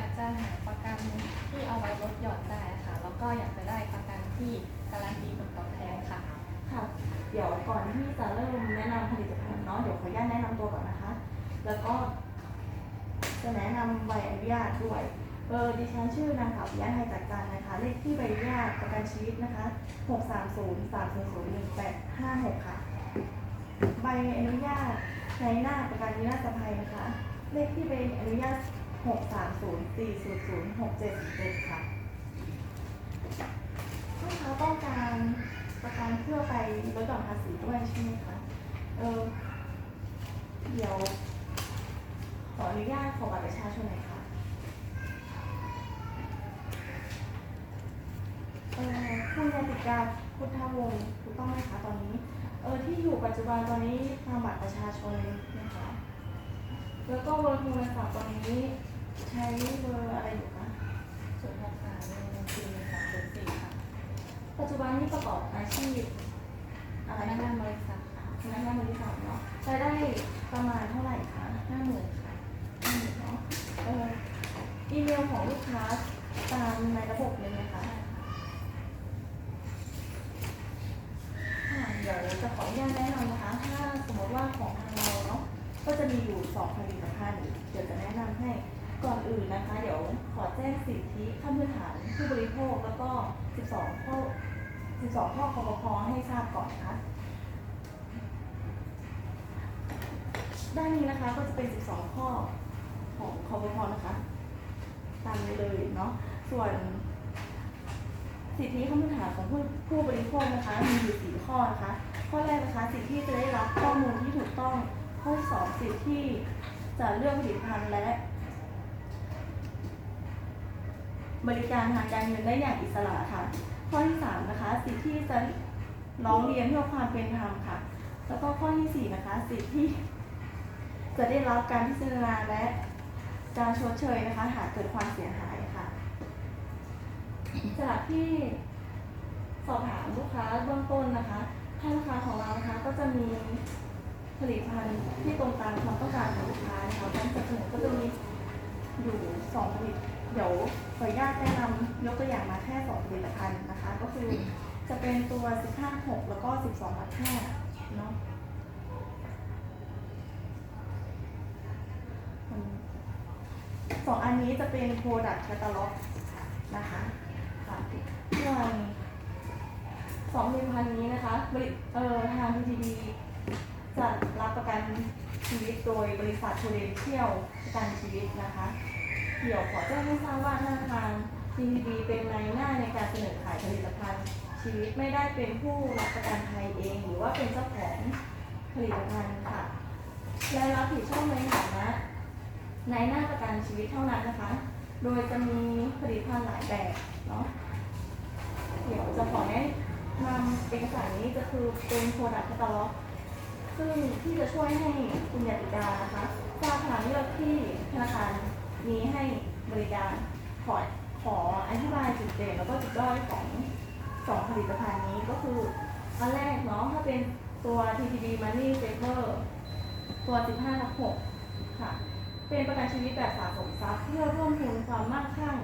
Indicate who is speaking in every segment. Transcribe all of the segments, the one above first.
Speaker 1: ากจะหาประกันที่เอาไว้ลดหย่อนได้ค่ะ แล้วก็อยากจะได้ประกันที่การันตีผลตอบแทนค่ะ
Speaker 2: ค่ะ เดี๋ยวก่อนที่จะเริ่มแนะนำผลิตภัณฑ์เนาะ เดี๋ยวขออนุญาตแนะนำตัวก่อนนะคะ แล้วก็จะแนะนำใบอนุญาตด้วย เออดิฉันชื่อนางสาวปิยะไทยจัดการนะคะ เลขที่ใบอนุญาตประกันชีวิตนะคะ 6 3 0 3 0 0 1 8 5 6 ค่ะ ใบอนุญาตในหน้าประกันวินาศภัยนะคะ เลขที่ใบอนุญาต 6 3 0 4 0 0 6 7 7ค่ะลูนย์หกเจ็ดเจ็ดค้าต้องการประกันเพื่อไปลดหย่อนภาษีด้วยใช่ไหมคะเออเดี๋ยวขออนุญาตขอบัตรประชาชนหน่อยค่ะเออคุณยติกาพุทธวงศ์ถูกต้องไหมคะตอนนี้ เออที่อยู่ปัจจุบันตอนนี้ทางบัตรประชาชนนะคะ แล้วก็เบอร์โทรศัพท์ตอนนี้ ใช้เบอร์อะไรอยู่คะ
Speaker 1: ศูนย์หกสามหนึ่งหนึ่งสี่สามศูนย์สี่ค่ะ
Speaker 2: ปัจจุบันนี้ประกอบอาชีพอะ
Speaker 1: พ
Speaker 2: ไร
Speaker 1: นัก
Speaker 2: นะ
Speaker 1: งานบริษัทค่ะ
Speaker 2: พนักงานบริษัทเนาะรายได้ประมาณเท่าไหร่คะ
Speaker 1: ห้าหมื่นค่ะ
Speaker 2: อืมเนาะเอออีเมลของลูกค้าตามในระบบเลยไหมคะค่ะเดี๋ยวจะขออนุญาตแนะนำนะคะ ถ้าสมมติว่าของทางเราเนาะ ก็จะมีอยู่สองผลิตภัณฑ์ เดี๋ยวจะแนะนำให้ ก่อนอื่นนะคะ เดี๋ยวขอแจ้งสิทธิขั้นพื้นฐานผู้บริโภคแล้วก็ 12 ข้อ 12 ข้อคอปพให้ทราบก่อนนะคะด้านนี้นะคะก็จะเป็น 12 ข้อของคอปพนะคะตามนี้เลยเนาะส่วนสิทธิขั้นพื้นฐานของผู้ผู้บริโภคนะคะ มีอยู่สี่ข้อนะคะ ข้อแรกนะคะสิทธิที่จะได้รับข้อมูลที่ถูกต้อง ข้อที่สองสิทธิที่จะเลือกผลิตภัณฑ์และ บริการทางการเงินได้อย่างอิสระค่ะ ข้อที่สามนะคะสิทธิที่จะร้องเรียนเพื่อความเป็นธรรมค่ะ แล้วก็ข้อที่สี่นะคะสิทธิที่จะได้รับการพิจารณาและการชดเชยนะคะ หากเกิดความเสียหายค่ะ จากที่สอบถามลูกค้าเบื้องต้นนะคะทางลูกค้าของเรานะคะก็จะมีผลิตภัณฑ์ที่ตรงตามความต้องการของลูกค้านะคะการจัดเสนอก็จะมีอยู่สองผลิตเดี๋ยว ขออนุญาตแนะนำยกตัวอย่างมาแค่สองผลิตภัณฑ์นะคะ ก็คือจะเป็นตัว 15 6 แล้วก็ 12 5เนาะสองอันนี้จะเป็น Product Catalog นะคะคะส่วนสองผลิตภัณฑ์นี้นะคะบริเอ่อทาง PTB จะรับประกันชีวิตโดยบริษัทโพเดนเชียลประกันชีวิตนะคะ เดี๋ยวขอแจ้งให้ทราบว่าทาทาง PTB เป็นในหน้าในการเสนอขายผลิตภัณฑ์ ชีวิตไม่ได้เป็นผู้รับประกันภัยเอง หรือว่าเป็นเจ้าของผลิตภัณฑ์ค่ะ และรับผิดชอบในฐานะในหน้าประกันชีวิตเท่านั้นนะคะ โดยจะมีผลิตภัณฑ์หลายแบบเนาะ เดี๋ยวจะขอแนะนำเอกสารนี้จะคือเป็น Product Catalog ซึ่งที่จะช่วยให้คุณยาติกานะคะทราบทางเลือกที่ธนาคารมีให้บริ การขอขออธิบายจุดเด่นแล้วก็จุดด้อยของสองผลิตภัณฑ์นี้ก็คืออันแรกเนาะถ้าเป็นตัว TTB Money Saver ตัว 15ทับ6ค่ะ เป็นประกันชีวิตแบบสะสมทรัพย์เพื่อเพิ่มพูนความมั่งคั่ง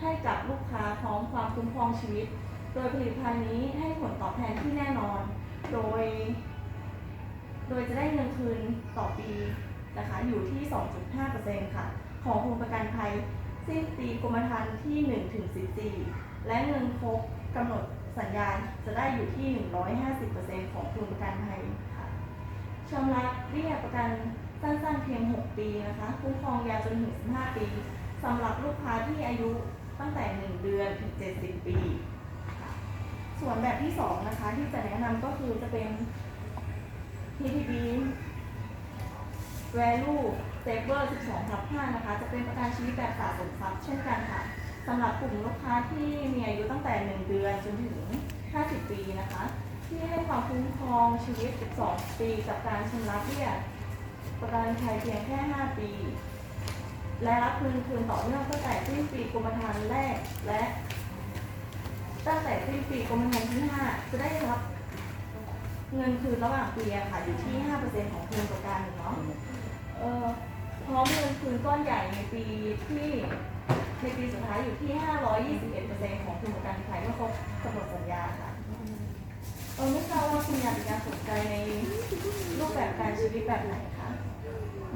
Speaker 2: ให้กับลูกค้าพร้อมความคุ้มครองชีวิต โดยผลิตภัณฑ์นี้ให้ผลตอบแทนที่แน่นอน โดย โดยจะได้เงินคืนต่อปีนะคะอยู่ที่ 2.5%ค่ะ ของทุนประกันภัย สิ้นปีกรมธรรม์ที่ 1 ถึง 14 และเงินครบกำหนดสัญญาณจะได้อยู่ที่ 150%ของทุนประกันภัยค่ะชำระเบี้ยประกันสั้นๆเพียง 6 ปีนะคะคุ้มครองยาวจนถึง 15 ปีสำหรับลูกค้าที่อายุตั้งแต่ 1 เดือนถึง 70 ปีค่ะส่วนแบบที่ 2 นะคะ ที่จะแนะนำก็คือจะเป็น PTB Value Saver 12ทับ5นะคะ จะเป็นประกันชีวิตแบบสะสมทรัพย์เช่นกันค่ะสำหรับกลุ่มลูกค้าที่มีอายุตั้งแต่ 1 เดือนจนถึง 50 ปีนะคะ ที่ให้ความคุ้มครองชีวิต 12 ปีกับการชำระเบี้ยประกันภัยเพียงแค่ 5 ปี และรับคืนคืนต่อเนื่องตั้งแต่สิ้นปีกรมธรรม์แรกและตั้งแต่สิ้นปีกรมธรรม์ที่ 5 จะได้รับเงินคืนระหว่างปีค่ะอยู่ที่ 5%ของทุนประกันเนาะเออ พร้อมเงินคืคืนก้อนใหญ่ในปีที่ในปีสุดท้ายอยู่ที่ 521%ของทุนประกันภัยเมื่อครบกำหนดสัญญาค่ะเออไม่ทราบว่าคุณยาติการสนใจในรูปแบบการชีวิตแบบไหนคะ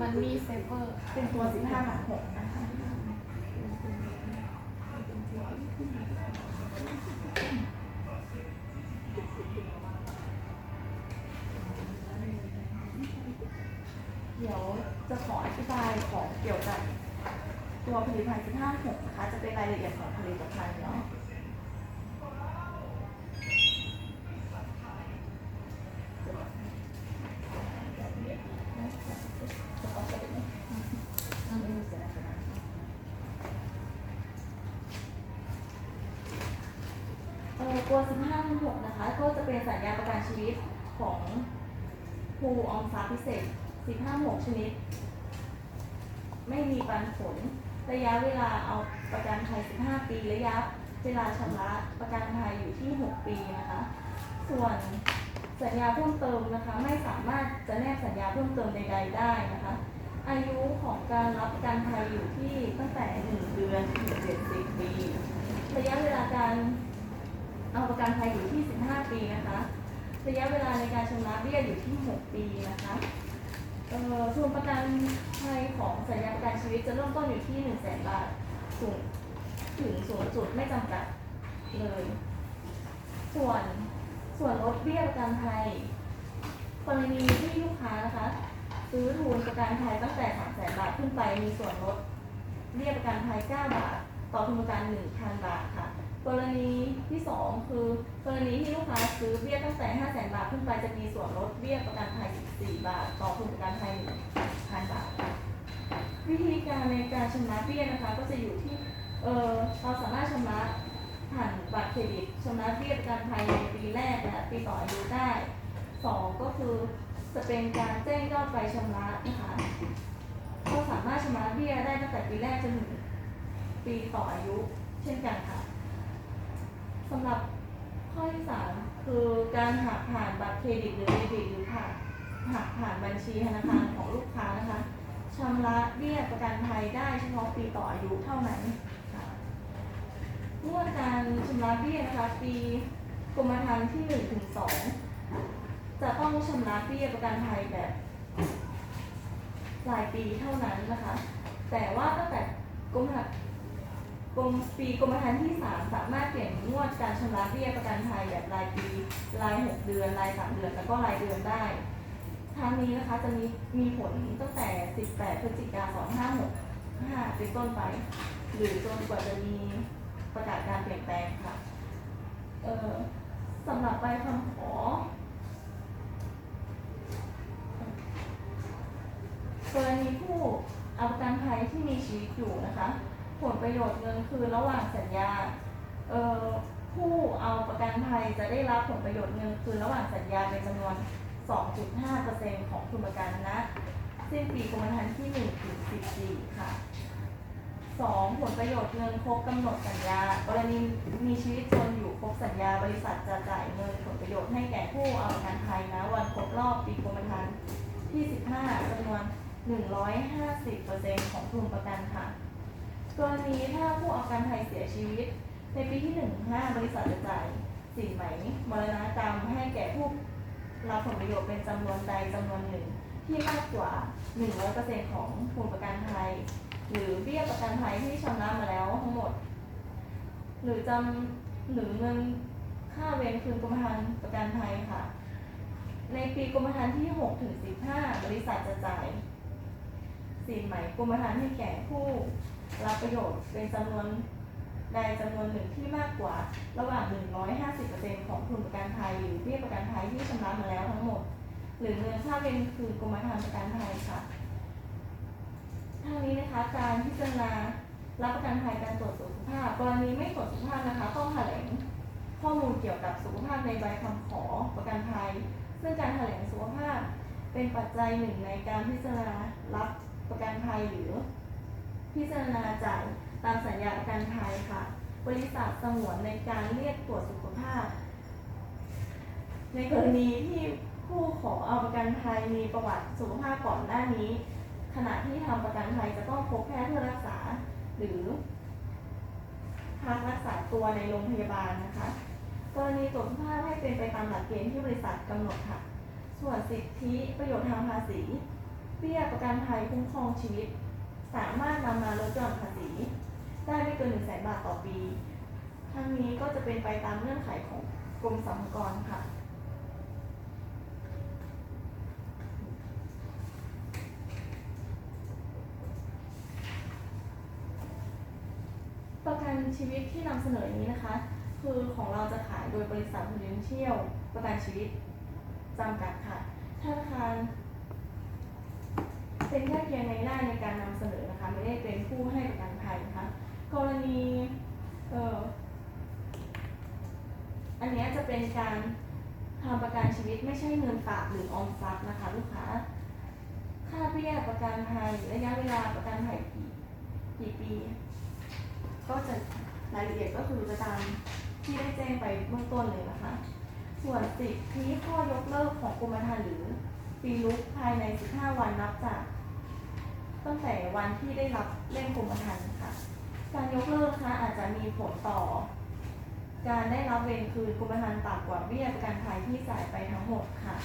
Speaker 1: มันมีเซฟเวอร์
Speaker 2: เป็นตัว 15หาร6นะคะ กี่ยวกับตัวผลิตภัณฑ์15 6นะคะ จะเป็นรายละเอียดของผลิตภัณฑ์เนาะเออตัว15 6นะคะ ก็จะเป็นสัญญาประกันชีวิตของภูออมทรัพย์พิเศษ 15 6 ชนิด ไม่มีปันผล ระยะเวลาเอาประกันภัย 15 ปี ระยะเวลาชำระประกันภัยอยู่ที่ 6 ปีนะคะ ส่วนสัญญาเพิ่มเติมนะคะ ไม่สามารถจะแนบสัญญาเพิ่มเติมใด ๆ ได้นะคะ อายุของการรับประกันภัยอยู่ที่ตั้งแต่ 1 เดือนถึง70 ปี ระยะเวลาการเอาประกันภัยอยู่ที่ 15 ปีนะคะ ระยะเวลาในการชำระเบี้ยอยู่ที่ 6 ปีนะคะ เอ่อทุนประกันภัยของสัญญาประกันชีวิตจะเริ่มต้นอยู่ที่1 0 0 0 0แบาทสูงถึงสูงสุดไม่จำกัดเลย ส่วนส่วนลดเบี้ยประกันภัยกรณีที่ลูกค้านะคะ ซื้อทุนประกันภัยตั้งแต่3 0 0 0 0 0บาทขึ้นไปมีส่วนลดเบี้ยประกันภัย9บาท ต่อทุนประกัน1,000 บาทค่ะ กรณีที่ 2 คือกรณีที่ลูกค้าซื้อเบี้ยตั้งแต่ 500,000 บาทขึ้นไปจะมีส่วนลดเบี้ยประกันภัย 14 บาท ต่อทุนประกันภัย 1,000 บาท วิธีการในการชำระเบี้ยนะคะก็จะอยู่ที่เออเราสามารถชำระผ่านบัตรเครดิตชำระเบี้ยประกันภัยในปีแรกและปีต่ออายุได้ 2 ก็คือจะเป็นการแจ้งยอดไปชำระนะคะก็สามารถชำระเบี้ยได้ตั้งแต่ปีแรกจนถึงปีต่ออายุ เช่นกันค่ะ สำหรับข้อที่สามคือการหักผ่านบัตรเครดิตหรือเดบิตหรือผ่านหักผ่านบัญชีธนาคารของลูกค้านะคะชำระเบี้ยประกันภัยได้เฉพาะปีต่ออายุเท่านั้นค่ะเมื่อการชำระเบี้ยนะคะปีกรมธรรม์ที่หนึ่งถึงสองจะต้องชำระเบี้ยประกันภัยแบบรายปีเท่านั้นนะคะ แต่ว่าตั้งแต่กรมธรรม์กรมปีกรมธรรม์ที่3สามารถ ดการชำระเบี้ยประกันภัยแบบรายปี ราย 6 เดือน ราย 3 เดือน แล้วก็รายเดือนได้ทางนี้นะคะจะมีมีผลตั้งแต่ 18 พฤศจิกายน 2565 เป็นต้นไป หรือจนกว่าจะมีประกาศการเปลี่ยนแปลงค่ะ เออสำหรับใบคำขอกรณีผู้เอาประกันภัยที่มีชีวิตอยู่นะคะ ผลประโยชน์เงินคือระหว่างสัญญา เอ่อ ผู้เอาประกันภัยจะได้รับผลประโยชน์เงินคือระหว่างสัญญาในจำนวน 2.5%ของทุนประกันนะสิ้นปีกรมธรรม์ที่ 1 ถึง 14 ค่ะ 2. ผลประโยชน์เงินครบกำหนดสัญญา กรณีมีชีวิตจนอยู่ครบสัญญา บริษัทจะจ่ายเงินผลประโยชน์ให้แก่ผู้เอาประกันภัยนะวันครบรอบปีกรมธรรม์ที่ 15จำนวน 150%ของทุนประกันค่ะ กรณีถ้าผู้เอาประกันภัยเสียชีวิต ในปีที่1 5บริษัทจะจ่ายสินไหมมรณกรรมให้แก่ผู้รับผลประโยชน์เป็นจำนวนใดจำนวนหนึ่ง ที่มากกว่า 100%ของทุนประกันภัยหรือเบี้ยประกันภัยที่ชำระมาแล้วทั้งหมด หรือจำหรือเงินค่าเวรคืนกรมธรรม์ประกันภัยค่ะ ในปีกรมธรรม์ที่6ถึง15 บริษัทจะจ่ายสินไหมกรมธรรม์ให้แก่ผู้รับประโยชน์เป็นจำนวน ใดจำนวนหนึ่งที่มากกว่าระหว่าง 150%ของทุนประกันภัยหรือเบี้ยประกันภัยที่ชำระมาแล้วทั้งหมด หรือเงินค่าเวรคืนกรมธรรม์ประกันภัยค่ะทางนี้นะคะการพิจารณารับประกันภัยการตรวจสุขภาพกรณีไม่ตรวจสุขภาพนะคะต้องแถลงข้อมูลเกี่ยวกับสุขภาพในใบคำขอประกันภัย ซึ่งการแถลงสุขภาพเป็นปัจจัยหนึ่งในการพิจารณารับประกันภัยหรือ พิจารณาจ่าย ตามสัญญาประกันภัยค่ะ บริษัทสงวนในการเรียกตรวจสุขภาพ ในกรณีที่ผู้ขอเอาประกันภัยมีประวัติสุขภาพก่อนหน้านี้ ขณะที่ทำประกันภัยจะต้องพบแพทย์เพื่อรักษา หรือพักรักษาตัวในโรงพยาบาลนะคะ กรณีตรวจสุขภาพให้เป็นไปตามหลักเกณฑ์ที่บริษัทกำหนดค่ะ ส่วนสิทธิประโยชน์ทางภาษีเบี้ยประกันภัยคุ้มครองชีวิต สามารถนำมาลดหย่อนภาษี ได้ไม่เกินหนึ่งแสนบาทต่อปี ทั้งนี้ก็จะเป็นไปตามเงื่อนไขของกรมสรรพากรค่ะ ประกันชีวิตที่นำเสนอนี้นะคะ คือของเราจะขายโดยบริษัท Prudential ประกันชีวิตจำกัดค่ะธนาคารเป็นแค่เพียงในหน้าในการนำเสนอนะคะ ไม่ได้เป็นผู้ให้ประกันภัยนะคะ กรณีเอ่ออันนี้จะเป็นการทำประกันชีวิตไม่ใช่เงินฝากหรือออมทรัพย์นะคะลูกค้า ค่าเบี้ยประกันภัยระยะเวลาประกันภัยกี่กี่ปี ก็จะรายละเอียดก็คือจะตามที่ได้แจ้งไปเบื้องต้นเลยนะคะ ส่วนสิทธิข้อยกเลิกของกรมธรรม์หรือปีลุกภายใน 15 วันนับจาก ตั้งแต่วันที่ได้รับเล่มกรมธรรม์ค่ะ การยกเลิกนะคะอาจจะมีผลต่อ การได้รับเวรคืนกรมธรรม์ต่ำกว่าเบี้ยประกันภัยที่จ่ายไปทั้งหมดค่ะ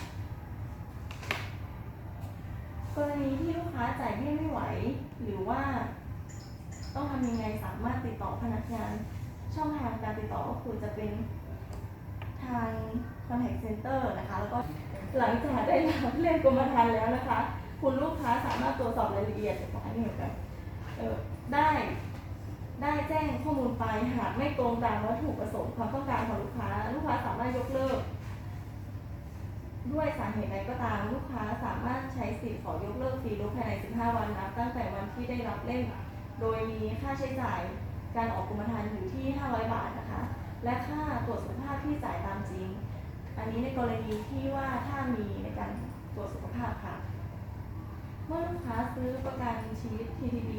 Speaker 2: กรณีที่ลูกค้าจ่ายเบี้ยไม่ไหว หรือว่า ต้องทำยังไงสามารถติดต่อพนักงานช่องทางการติดต่อก็คือจะเป็นทาง contact center นะคะ แล้วก็หลังจากได้รับเล่มกรมธรรม์แล้วนะคะ คุณลูกค้าสามารถตรวจสอบรายละเอียดของอันนี้เหมือนกันเออได้ได้ จ้งข้อมูลไปหากไม่ตรงตามวัตถุประสงค์ความต้องการของลูกค้า ลูกค้าสามารถยกเลิก ด้วยสาเหตุใดก็ตามลูกค้าสามารถใช้สิทธิ์ขอยกเลิกฟรีลบภายใน 15 วันนับตั้งแต่วันที่ได้รับเล่มโดยมีค่าใช้จ่ายการออกกรมธรรม์อยู่ที่ 500 บาทนะคะ และค่าตรวจสุขภาพที่จ่ายตามจริง อันนี้ในกรณีที่ว่าถ้ามีในการตรวจสุขภาพค่ะ เมื่อลูกค้าซื้อประกันชีวิต TTB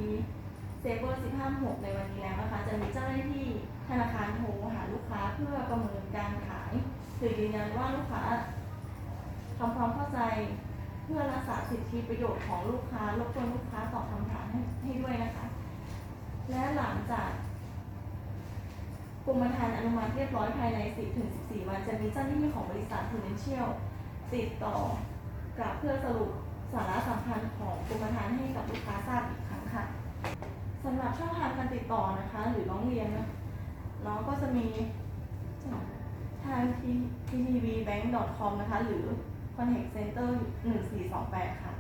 Speaker 2: เซเวอร์156 ในวันนี้แล้วนะคะ จะมีเจ้าหน้าที่ธนาคารโทรหาลูกค้าเพื่อประเมินการขายหรือยืนยันว่าลูกค้าทำความเข้าใจเพื่อรักษาสิทธิประโยชน์ของลูกค้ารบกวนลูกค้าตอบคำถามให้ให้ด้วยนะคะ และหลังจากกรมธรรม์อนุมัติเรียบร้อยภายใน 10ถึง14 วัน จะมีเจ้าหน้าที่ของบริษัท Prudential ติดต่อกลับเพื่อสรุปสาระสำคัญของกรมธรรม์ให้กับลูกค้าทราบอีกครั้งค่ะ สำหรับช่องทางการติดต่อนะคะ หรือร้องเรียนนะน้องก็จะมีทาง ttbbank.com นะคะ หรือ contact center 1428 ค่ะ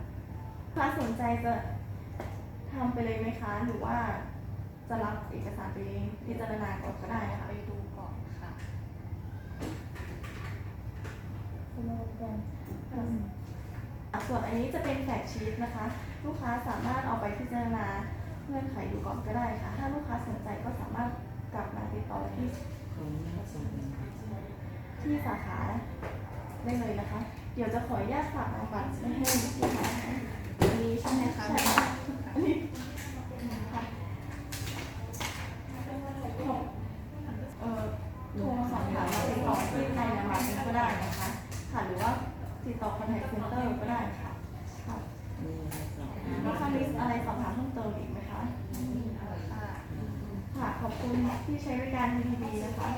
Speaker 2: ลูกค้าสนใจจะทำไปเลยไหมคะ หรือว่าจะรับเอกสารไปพิจารณาก่อนก็ได้นะคะ
Speaker 1: ไปดูก่อนค่ะ
Speaker 2: ส่วนอันนี้จะเป็นแฟกชีตนะคะ ลูกค้าสามารถเอาไปพิจารณา เงื่อนไขดูก่อนก็ได้ค่ะ ถ้าลูกค้าสนใจก็สามารถกลับมาติดต่อที่ที่สาขาได้เลยนะคะ เดี๋ยวจะขออนุญาตฝากนางบัตรไม่ให้ลูกค้าอันนี้ใช่ไหมคะ
Speaker 1: ใช่
Speaker 2: ค่ะเอ่อโทรมาสอบถามมาติดต่อที่ในนามบัตรก็ได้นะคะ ค่ะหรือว่าติดต่อ contact center ก็ได้ค่ะค่ะ ลูกค้ามีอะไรสอบถามเพิ่มเติมอีกไหมคะ
Speaker 1: ค่ะ
Speaker 2: ค่ะ ขอบคุณ ที่ใช้บริการดีๆนะคะ